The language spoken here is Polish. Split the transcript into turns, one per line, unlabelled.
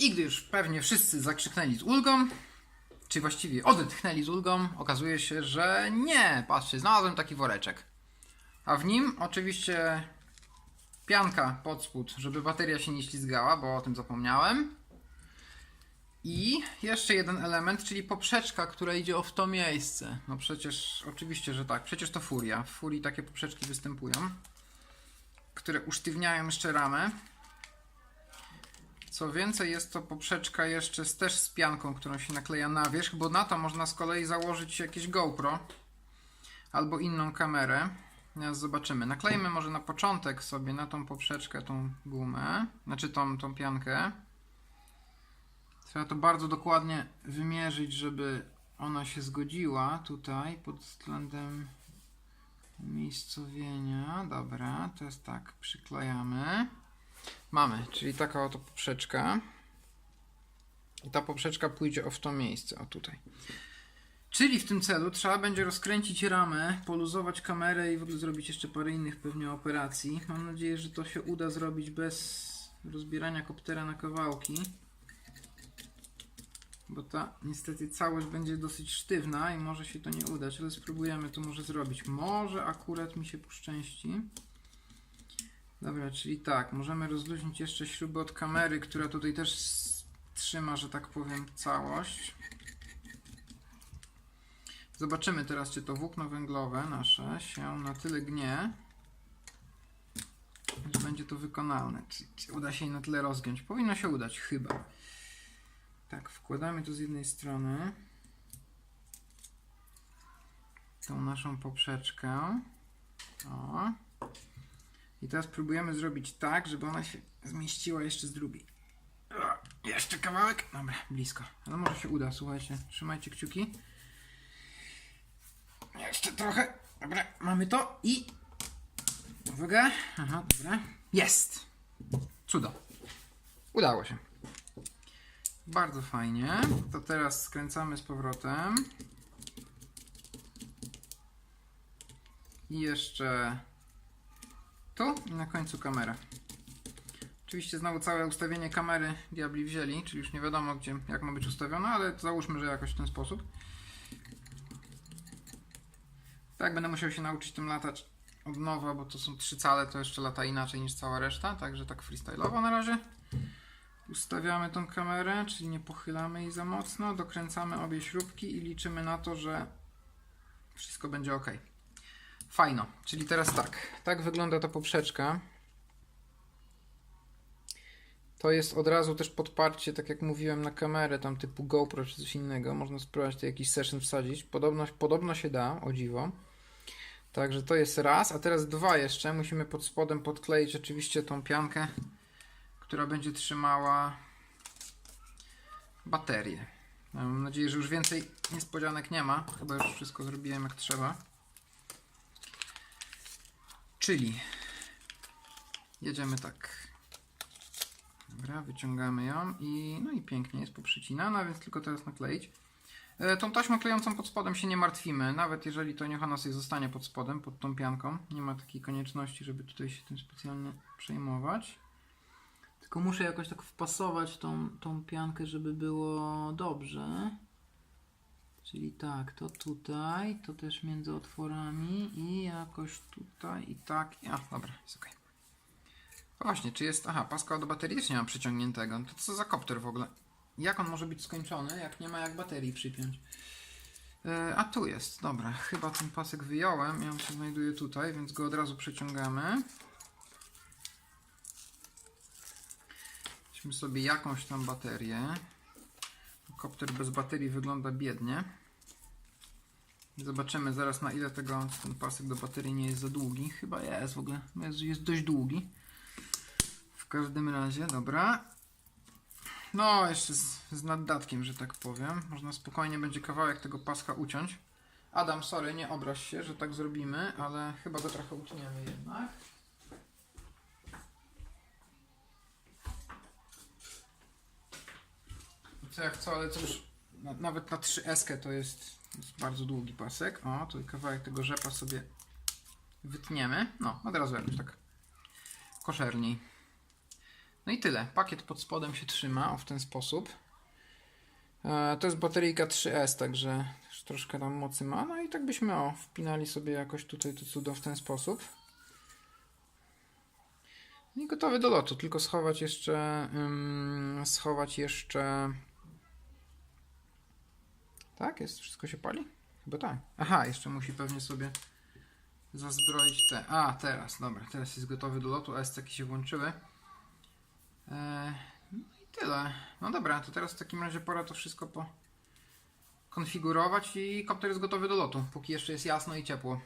I gdy już pewnie wszyscy zakrzyknęli z ulgą, czy właściwie odetchnęli z ulgą, okazuje się, że nie, patrzcie, znalazłem taki woreczek. A w nim oczywiście pianka pod spód, żeby bateria się nie ślizgała, bo o tym zapomniałem. I jeszcze jeden element, czyli poprzeczka, która idzie o w to miejsce. No przecież, oczywiście, że tak. Przecież to furia. W furii takie poprzeczki występują, które usztywniają jeszcze ramę. Co więcej, jest to poprzeczka jeszcze z, też z pianką, którą się nakleja na wierzch, bo na to można z kolei założyć jakieś GoPro albo inną kamerę. Teraz zobaczymy. Naklejmy może na początek sobie na tą poprzeczkę tą gumę, znaczy tą, tą piankę. Trzeba to bardzo dokładnie wymierzyć, żeby ona się zgodziła tutaj pod względem miejscowienia. Dobra, to jest tak, przyklejamy. Mamy, czyli taka oto poprzeczka. I ta poprzeczka pójdzie o w to miejsce, o tutaj. Czyli w tym celu trzeba będzie rozkręcić ramę, poluzować kamerę i w ogóle zrobić jeszcze parę innych pewnie operacji. Mam nadzieję, że to się uda zrobić bez rozbierania koptera na kawałki. Bo ta niestety całość będzie dosyć sztywna i może się to nie udać, ale spróbujemy to może zrobić. Może akurat mi się poszczęści. Dobra, czyli tak, możemy rozluźnić jeszcze śrubę od kamery, która tutaj też trzyma, że tak powiem, całość. Zobaczymy teraz, czy to włókno węglowe nasze się na tyle gnie, że będzie to wykonalne. Czy, czy uda się je na tyle rozgiąć? Powinno się udać, chyba. Tak, wkładamy to z jednej strony. Tą naszą poprzeczkę. O. I teraz próbujemy zrobić tak, żeby ona się zmieściła jeszcze z drugiej. Jeszcze kawałek? Dobra, blisko. Ale może się uda, słuchajcie. Trzymajcie kciuki. Jeszcze trochę. Dobra, mamy to i. Uwaga. Aha, dobra. Jest! Cudo. Udało się. Bardzo fajnie. To teraz skręcamy z powrotem. I jeszcze tu i na końcu kamera. Oczywiście znowu całe ustawienie kamery diabli wzięli, czyli już nie wiadomo gdzie, jak ma być ustawiona, ale załóżmy, że jakoś w ten sposób. Tak, będę musiał się nauczyć tym latać od nowa, bo to są trzy cale, to jeszcze lata inaczej niż cała reszta, także tak freestyle'owo na razie. Ustawiamy tą kamerę, czyli nie pochylamy jej za mocno, dokręcamy obie śrubki i liczymy na to, że wszystko będzie ok. Fajno, czyli teraz tak. Tak wygląda ta poprzeczka. To jest od razu też podparcie, tak jak mówiłem, na kamerę tam typu GoPro czy coś innego. Można spróbować tu jakiś session wsadzić. Podobno, podobno się da, o dziwo. Także to jest raz, a teraz dwa jeszcze. Musimy pod spodem podkleić oczywiście tą piankę, która będzie trzymała baterię. Mam nadzieję, że już więcej niespodzianek nie ma. Chyba już wszystko zrobiłem jak trzeba. Czyli jedziemy tak. Dobra, wyciągamy ją i no i pięknie jest poprzycinana, więc tylko teraz nakleić. E, tą taśmą klejącą pod spodem się nie martwimy, nawet jeżeli to niech ona sobie zostanie pod spodem, pod tą pianką. Nie ma takiej konieczności, żeby tutaj się tym specjalnie przejmować. Tylko muszę jakoś tak wpasować tą, tą piankę, żeby było dobrze. Czyli tak, to tutaj, to też między otworami i jakoś tutaj i tak. A, dobra, jest ok. Właśnie, czy jest. Aha, paska do baterii też nie mam przyciągniętego. To co za kopter w ogóle? Jak on może być skończony, jak nie ma jak baterii przypiąć? E, a tu jest, dobra. Chyba ten pasek wyjąłem i on się znajduje tutaj, więc go od razu przeciągamy. Weźmy sobie jakąś tam baterię. Kopter bez baterii wygląda biednie. Zobaczymy zaraz na ile tego ten pasek do baterii nie jest za długi. Chyba jest w ogóle. Jest, jest dość długi. W każdym razie, dobra. No, jeszcze z, z naddatkiem, że tak powiem. Można spokojnie będzie kawałek tego paska uciąć. Adam, sorry, nie obraź się, że tak zrobimy, ale chyba go trochę utniemy jednak. Co jak co, ale to już na, nawet na 3S to jest, jest bardzo długi pasek. O, tutaj kawałek tego rzepa sobie wytniemy. No, od razu jakoś tak koszerniej. No i tyle. Pakiet pod spodem się trzyma o w ten sposób. E, To jest bateryjka 3S, także troszkę tam mocy ma. No i tak byśmy o, wpinali sobie jakoś tutaj to cudo w ten sposób. I gotowy do lotu, tylko schować jeszcze ym, schować jeszcze tak, jest, wszystko się pali? Chyba tak. Aha, jeszcze musi pewnie sobie zazbroić te. A, teraz, dobra, teraz jest gotowy do lotu, SC się włączyły. Eee, no i tyle. No dobra, to teraz w takim razie pora to wszystko po konfigurować i kopter jest gotowy do lotu, póki jeszcze jest jasno i ciepło.